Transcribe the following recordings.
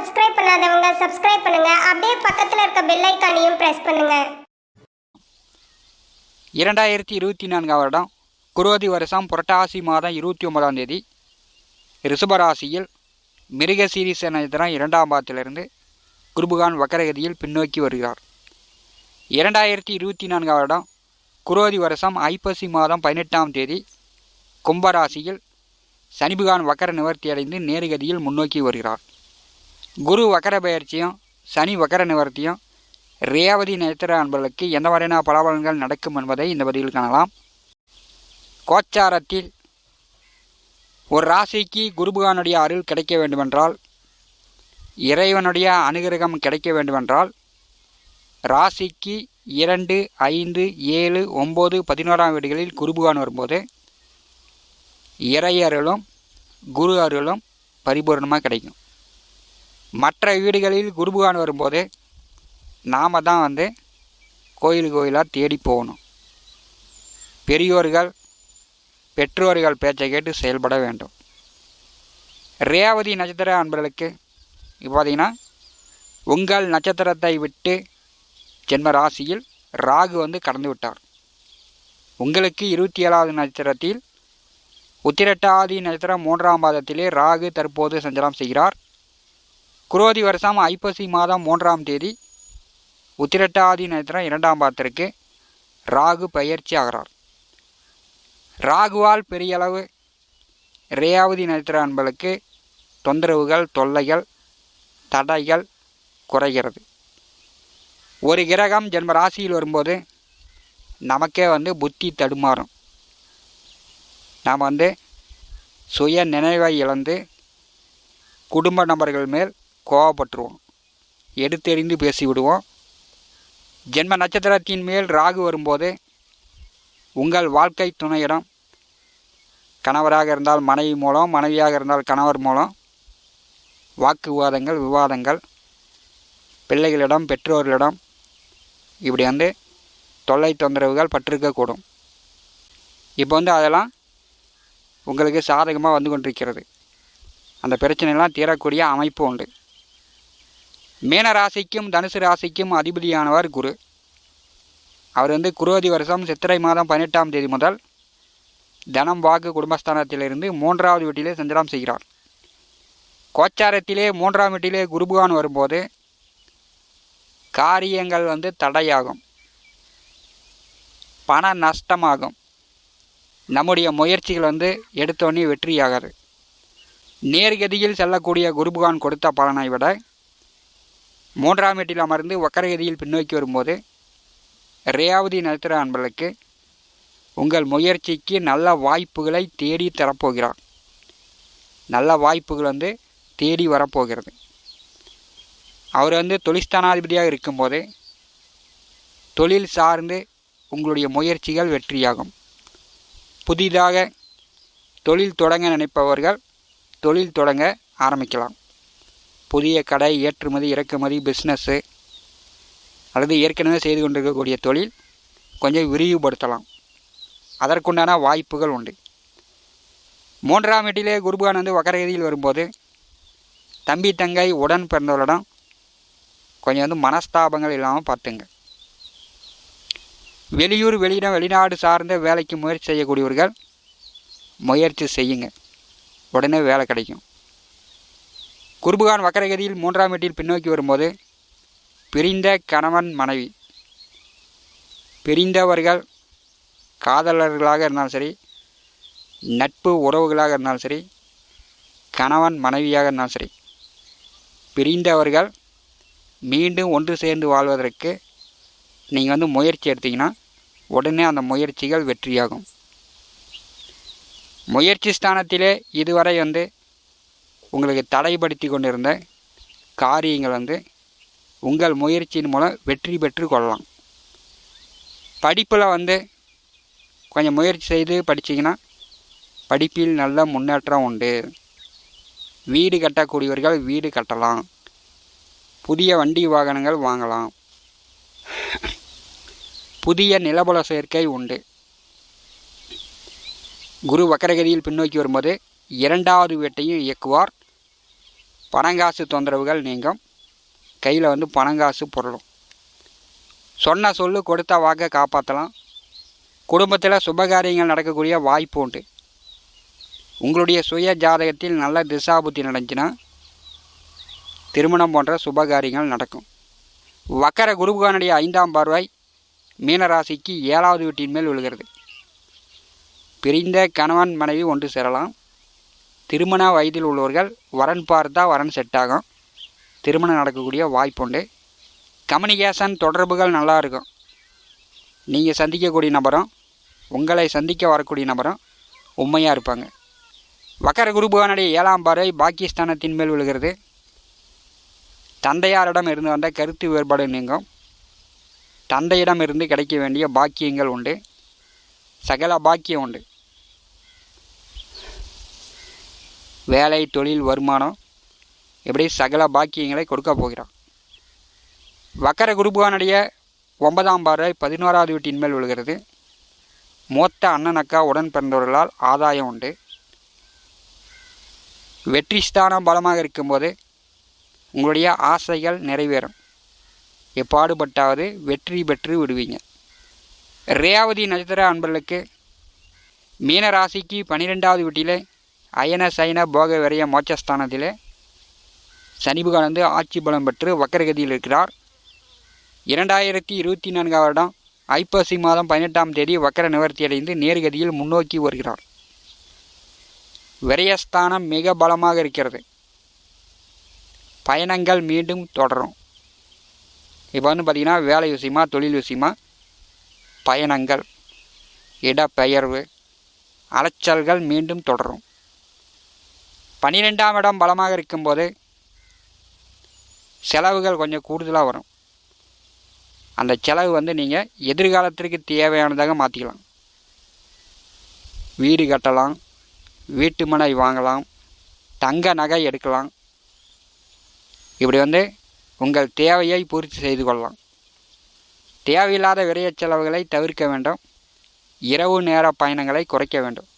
Subscribe பண்ணாதவங்க subscribe பண்ணுங்க. அப்படியே பக்கத்தில் இருக்க பெல் ஐக்கானையும் பிரஸ் பண்ணுங்க. இரண்டாயிரத்தி இருபத்தி நான்காம் வருடம் குரோதி வருஷம் புரட்டாசி மாதம் இருபத்தி ஒன்பதாம் தேதி ரிஷபராசியில் மிருகசீரிச நட்சத்திரம் இரண்டாம் பாதத்திலிருந்து குருபகான் வக்கரகதியில் பின்னோக்கி வருகிறார். இரண்டாயிரத்தி இருபத்தி நான்காம் வருடம் குரோதி வருஷம் ஐப்பசி மாதம் பதினெட்டாம் தேதி கும்பராசியில் சனிபகான் வக்கர நிவர்த்தி அடைந்து நேருகதியில் முன்னோக்கி வருகிறார். குரு வக்கர பயிற்சியும் சனி வக்கர நிவர்த்தியும் ரேவதி நேத்திர அன்பர்களுக்கு எந்த மாதிரியான பலாபலன்கள் நடக்கும் என்பதை இந்த பதிவில் காணலாம். கோச்சாரத்தில் ஒரு ராசிக்கு குருபகானுடைய அருள் கிடைக்க வேண்டுமென்றால் இறைவனுடைய அனுகிரகம் கிடைக்க வேண்டுமென்றால் ராசிக்கு இரண்டு ஐந்து ஏழு ஒம்பது பதினோராம் வீடுகளில் குருபகான் வரும்போது இறை அருளும் குரு அருளும் பரிபூர்ணமாக கிடைக்கும். மற்ற வீடுகளில் குருபகான் வரும்போது நாம் தான் வந்து கோயில் கோயிலாக தேடி போகணும். பெரியோர்கள் பெற்றோர்கள் பேச்சை கேட்டு செயல்பட வேண்டும். ரேவதி நட்சத்திர அன்பர்களுக்கு இப்போ பார்த்தீங்கன்னா உங்கள் நட்சத்திரத்தை விட்டு ஜென்ம ராசியில் ராகு வந்து கடந்து விட்டார். உங்களுக்கு இருபத்தி ஏழாவது நட்சத்திரத்தில் உத்திரட்டாதி நட்சத்திரம் மூன்றாம் பாதத்திலே ராகு தற்போது சஞ்சலம் செய்கிறார். குரோதி வருஷம் ஐப்பசி மாதம் மூன்றாம் தேதி உத்திரட்டாதி நட்சத்திரம் இரண்டாம் பாத்திற்கு ராகு பயிற்சி ஆகிறார். ராகுவால் பெரிய அளவு ரேயாவதி நட்சத்திர அன்பளுக்கு தொந்தரவுகள் தொல்லைகள் தடைகள் குறைகிறது. ஒரு கிரகம் ஜென்ம ராசியில் வரும்போது நமக்கே வந்து புத்தி தடுமாறும். நாம் வந்து சுய நினைவை இழந்து குடும்ப நபர்கள் மேல் கோவப்பட்டுருவோம். எடுத்தெறிந்து பேசிவிடுவோம். ஜென்ம நட்சத்திரத்தின் மேல் ராகு வரும்போது உங்கள் வாழ்க்கை துணையிடம் கணவராக இருந்தால் மனைவி மூலம் மனைவியாக இருந்தால் கணவர் மூலம் வாக்குவாதங்கள் விவாதங்கள் பிள்ளைகளிடம் பெற்றோர்களிடம் இப்படி வந்து தொல்லை தொந்தரவுகள் பட்டிருக்கக்கூடும். இப்போ வந்து அதெல்லாம் உங்களுக்கு சாதகமாக வந்து கொண்டிருக்கிறது. அந்த பிரச்சனைலாம் தீரக்கூடிய அமைப்பு உண்டு. மீன ராசிக்கும் தனுசு ராசிக்கும் அதிபதியானவர் குரு. அவர் வந்து குரோதி வருஷம் சித்திரை மாதம் பதினெட்டாம் தேதி முதல் தனம் வாக்கு குடும்பஸ்தானத்திலிருந்து மூன்றாவது வீட்டிலே சஞ்சலம் செய்கிறார். கோச்சாரத்திலே மூன்றாம் வீட்டிலே குருபகான் வரும்போது காரியங்கள் வந்து தடையாகும். பண நஷ்டமாகும். நம்முடைய முயற்சிகள் வந்து எடுத்தோடனே வெற்றியாகாது. நேர்கதியில் செல்லக்கூடிய குருபகான் கொடுத்த பலனை விட மூன்றாம் வீட்டில் அமர்ந்து வக்கரகதியில் பின்னோக்கி வரும்போது ரேயாவதி நட்சத்திர அன்பர்களுக்கு உங்கள் முயற்சிக்கு நல்ல வாய்ப்புகளை தேடி தரப்போகிறார் நல்ல வாய்ப்புகள் வந்து தேடி வரப்போகிறது. அவர் வந்து தொழிற்ஸ்தானாதிபதியாக இருக்கும்போது தொழில் சார்ந்து உங்களுடைய முயற்சிகள் வெற்றியாகும். புதிதாக தொழில் தொடங்க நினைப்பவர்கள் தொழில் தொடங்க ஆரம்பிக்கலாம். புதிய கடை ஏற்றுமதி இறக்குமதி பிஸ்னஸ்ஸு அல்லது ஏற்கனவே செய்து கொண்டிருக்கக்கூடிய தொழில் கொஞ்சம் விரிவுபடுத்தலாம். அதற்குண்டான வாய்ப்புகள் உண்டு. மூன்றாம் வீட்டிலே குருபகான் வந்து வக்கரகதியில் வரும்போது தம்பி தங்கை உடன் பிறந்தவர்களிடம் கொஞ்சம் வந்து மனஸ்தாபங்கள் இல்லாமல் பார்த்துங்க. வெளியூர் வெளியிடம் வெளிநாடு சார்ந்த வேலைக்கு முயற்சி செய்யக்கூடியவர்கள் முயற்சி செய்யுங்க. உடனே வேலை கிடைக்கும். குருபகான் வக்கரகதியில் மூன்றாம் வீட்டில் பின்னோக்கி வரும்போது பிரிந்த கணவன் மனைவி. பிரிந்தவர்கள் காதலர்களாக இருந்தாலும் சரி நட்பு உறவுகளாக இருந்தாலும் சரி கணவன் மனைவியாக இருந்தாலும் சரி பிரிந்தவர்கள் மீண்டும் ஒன்று சேர்ந்து வாழ்வதற்கு நீங்கள் வந்து முயற்சி எடுத்தீங்கன்னா உடனே அந்த முயற்சிகள் வெற்றியாகும். முயற்சி ஸ்தானத்திலே இதுவரை வந்து உங்களுக்கு தடைப்படுத்தி கொண்டிருந்த காரியங்கள் வந்து உங்கள் முயற்சியின் மூலம் வெற்றி பெற்று கொள்ளலாம். படிப்பில் வந்து கொஞ்சம் முயற்சி செய்து படிச்சிங்கன்னா படிப்பில் நல்ல முன்னேற்றம் உண்டு. வீடு கட்டக்கூடியவர்கள் வீடு கட்டலாம். புதிய வண்டி வாகனங்கள் வாங்கலாம். புதிய நிலபல சேர்க்கை உண்டு. குரு வக்கரகதியில் பின்னோக்கி வரும்போது இரண்டாவது வீட்டையும் இயக்குவார். பணங்காசு தொந்தரவுகள் நீங்கும். கையில் வந்து பணங்காசு பொருளும். சொன்ன சொல்லு கொடுத்த வாக்கை காப்பாற்றலாம் குடும்பத்தில் சுபகாரியங்கள் நடக்கக்கூடிய வாய்ப்பு உண்டு. உங்களுடைய சுய ஜாதகத்தில் நல்ல திசாபுத்தி நடந்துச்சுன்னா திருமணம் போன்ற சுபகாரியங்கள் நடக்கும். வக்கர குருபகானுடைய ஐந்தாம் பார்வை மீனராசிக்கு ஏழாவது வீட்டின் மேல் விழுகிறது. பிரிந்த கணவன் மனைவி ஒன்று சேரலாம். திருமண வயதில் உள்ளவர்கள் வரன் பார்த்தா வரன் செட் ஆகும். திருமணம் நடக்கக்கூடிய வாய்ப்புண்டு கம்யூனிகேஷன் தொடர்புகள் நல்லா இருக்கும். நீங்கள் சந்திக்கக்கூடிய நபரும் உங்களை சந்திக்க வரக்கூடிய நபரும் உண்மையாக இருப்பாங்க. வக்கர குருபகானுடைய ஏழாம் பார்வை பாகிஸ்தானத்தின் மேல் விழுகிறது. தந்தையாரிடம் இருந்து வந்த கருத்து வேறுபாடு நீங்கும். தந்தையிடம் இருந்து கிடைக்க வேண்டிய பாக்கியங்கள் உண்டு. சகல பாக்கியம் உண்டு. வேலை தொழில் வருமானம் இப்படி சகல பாக்கியங்களை கொடுக்க போகிறான். வக்கர குருபுகானுடைய ஒன்பதாம் பார்வை பதினோராவது வீட்டின் மேல் விழுகிறது. மூத்த அண்ணன் அக்கா உடன் பிறந்தவர்களால் ஆதாயம் உண்டு. வெற்றி ஸ்தானம் பலமாக இருக்கும்போது உங்களுடைய ஆசைகள் நிறைவேறும். எப்பாடுபட்டாவது வெற்றி பெற்று விடுவீங்க. ரேவதி நட்சத்திர அன்பர்களுக்கு மீனராசிக்கு பன்னிரெண்டாவது வீட்டிலே அயன சயன போக விரைய மோட்சஸ்தானத்தில் சனிபுகானந்து ஆட்சி பலம் பெற்று வக்கரகதியில் இருக்கிறார். இரண்டாயிரத்தி இருபத்தி நான்காம் வருடம் ஐப்பசி மாதம் பதினெட்டாம் தேதி வக்கர நிவர்த்தி அடைந்து நேர்கதியில் முன்னோக்கி வருகிறார் விரயஸ்தானம் மிக பலமாக இருக்கிறது. பயணங்கள் மீண்டும் தொடரும். இப்போ வந்து பார்த்திங்கன்னா வேலை விஷயமா தொழில் விஷயமா பயணங்கள் இடப்பெயர்வு அலைச்சல்கள் மீண்டும் தொடரும். பன்னிரெண்டாம் இடம் பலமாக இருக்கும்போது செலவுகள் கொஞ்சம் கூடுதலாக வரும். அந்த செலவு வந்து நீங்கள் எதிர்காலத்திற்கு தேவையானதாக மாற்றிக்கலாம் வீடு கட்டலாம் வீட்டு மனை வாங்கலாம் தங்க நகை எடுக்கலாம். இப்படி வந்து உங்கள் தேவையை பூர்த்தி செய்து கொள்ளலாம். தேவையில்லாத விரைய செலவுகளை தவிர்க்க வேண்டும். இரவு நேர பயணங்களை குறைக்க வேண்டும்.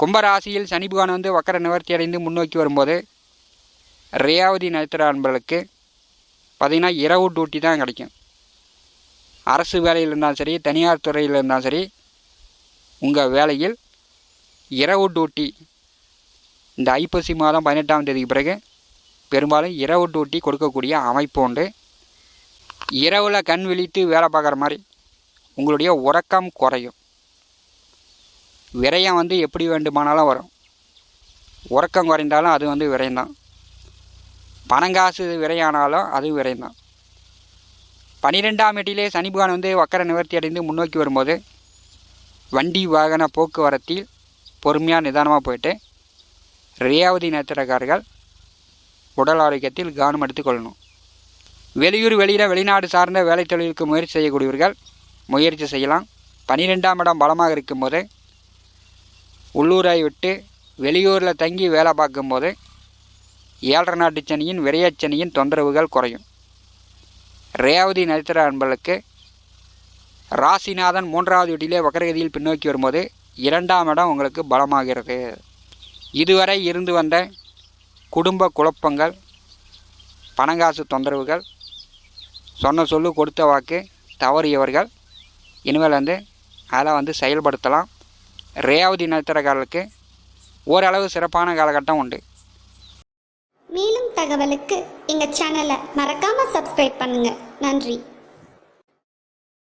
கும்பராசியில் சனி பகவான் வந்து வக்கர நிவர்த்தி அடைந்து முன்னோக்கி வரும்போது ரேவதி நட்சத்திர அன்பர்களுக்கு பார்த்திங்கன்னா இரவு டியூட்டி தான் கிடைக்கும். அரசு வேலையில் இருந்தாலும் சரி தனியார் துறையில் இருந்தாலும் சரி உங்கள் வேலையில் இரவு டியூட்டி இந்த ஐப்பசி மாதம் பதினெட்டாம் தேதிக்கு பிறகு பெரும்பாலும் இரவு டியூட்டி கொடுக்கக்கூடிய அமைப்பு உண்டு. இரவில் கண் விழித்து வேலை பார்க்குற மாதிரி உங்களுடைய உறக்கம் குறையும். விரயம் வந்து எப்படி வேண்டுமானாலும் வரும். உறக்கம் குறைந்தாலும் அது வந்து விரயம்தான். பணங்காசு விரையானாலும் அது விரயம்தான். பனிரெண்டாம் எட்டிலே சனிபகவான் வந்து வக்கர நிவர்த்தி அடைந்து முன்னோக்கி வரும்போது வண்டி வாகன போக்குவரத்தில் பொறுமையாக நிதானமாக போயிட்டு ரேவதி நட்சத்திரக்காரர்கள் உடல் ஆரோக்கியத்தில் கவனம் எடுத்துக்கொள்ளணும் வெளியூர் வெளியில் வெளிநாடு சார்ந்த வேலை தொழிலுக்கு முயற்சி செய்யக்கூடியவர்கள் முயற்சி செய்யலாம். பனிரெண்டாம் இடம் பலமாக இருக்கும்போது உள்ளூராய் விட்டு வெளியூரில் தங்கி வேலை பார்க்கும்போது ஏழரை நாட்டு சனியின் விரையச்சனியின் தொந்தரவுகள் குறையும். ரேவதி நட்சத்திர அன்பர்களுக்கு ராசிநாதன் மூன்றாவது வீட்டிலே வக்கரகதியில் பின்னோக்கி வரும்போது இரண்டாம் இடம் உங்களுக்கு பலமாகிறது. இதுவரை இருந்து வந்த குடும்ப குழப்பங்கள் பணங்காசு தொந்தரவுகள் சொன்ன சொல்லு கொடுத்த வாக்கு தவறியவர்கள் இனிமேல் வந்து அதெல்லாம் வந்து செயல்படுத்தலாம். ரேவதி நட்சத்திரக்காரர்களுக்கு ஓரளவு சிறப்பான காலகட்டம் உண்டு. மேலும் தகவலுக்கு எங்கள் சேனலை மறக்காமல் சப்ஸ்கிரைப் பண்ணுங்கள் நன்றி.